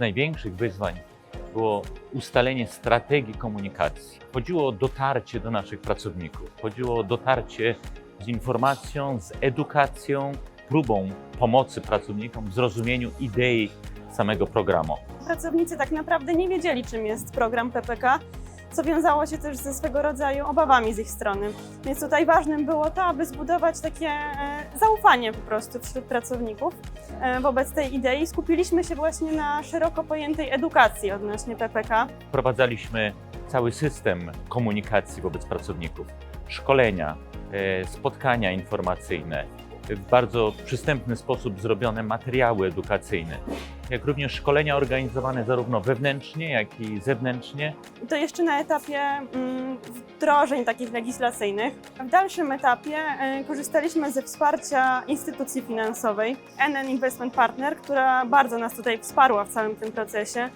największych wyzwań było ustalenie strategii komunikacji. Chodziło o dotarcie do naszych pracowników, chodziło o dotarcie z informacją, z edukacją, próbą pomocy pracownikom w zrozumieniu idei samego programu. Pracownicy tak naprawdę nie wiedzieli, czym jest program PPK, co wiązało się też ze swego rodzaju obawami z ich strony. Więc tutaj ważnym było to, aby zbudować takie e, zaufanie po prostu wśród pracowników e, wobec tej idei. Skupiliśmy się właśnie na szeroko pojętej edukacji odnośnie PPK. Wprowadzaliśmy cały system komunikacji wobec pracowników, szkolenia, e, spotkania informacyjne, w bardzo przystępny sposób zrobione materiały edukacyjne, jak również szkolenia organizowane zarówno wewnętrznie, jak i zewnętrznie. I to jeszcze na etapie mm, wdrożeń takich legislacyjnych. W dalszym etapie e, korzystaliśmy ze wsparcia instytucji finansowej, NN Investment Partner, która bardzo nas tutaj wsparła w całym tym procesie.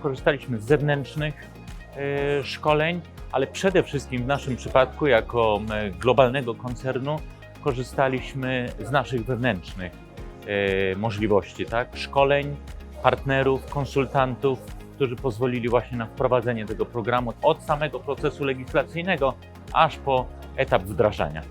Korzystaliśmy z zewnętrznych e, szkoleń, ale przede wszystkim w naszym przypadku, jako e, globalnego koncernu, korzystaliśmy z naszych wewnętrznych e, możliwości, tak? szkoleń, partnerów, konsultantów, którzy pozwolili właśnie na wprowadzenie tego programu od samego procesu legislacyjnego aż po etap wdrażania.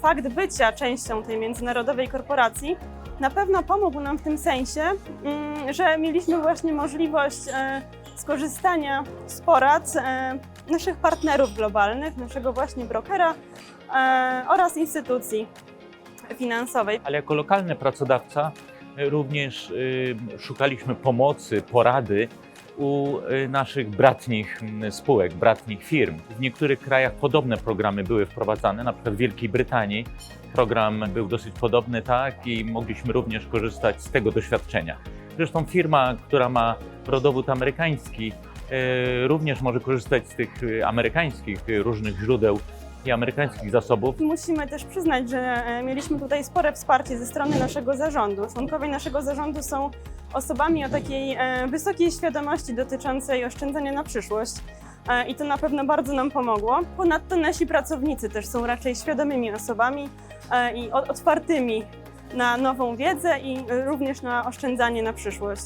Fakt bycia częścią tej międzynarodowej korporacji na pewno pomógł nam w tym sensie, mm, że mieliśmy właśnie możliwość e, skorzystania z porad e, naszych partnerów globalnych, naszego właśnie brokera e, oraz instytucji finansowej. ale jako lokalny pracodawca y, również y, szukaliśmy pomocy, porady u y, naszych bratnich mm, spółek, bratnich firm. W niektórych krajach podobne programy były wprowadzane, na przykład w Wielkiej Brytanii program był dosyć podobny, tak, i mogliśmy również korzystać z tego doświadczenia. Zresztą firma, która ma rodowód amerykański, y, również może korzystać z tych y, amerykańskich y, różnych źródeł i amerykańskich zasobów. Musimy też przyznać, że e, mieliśmy tutaj spore wsparcie ze strony naszego zarządu. Członkowie naszego zarządu są osobami o takiej e, wysokiej świadomości dotyczącej oszczędzania na przyszłość. E, I to na pewno bardzo nam pomogło. Ponadto nasi pracownicy też są raczej świadomymi osobami e, i otwartymi na nową wiedzę i również na oszczędzanie na przyszłość.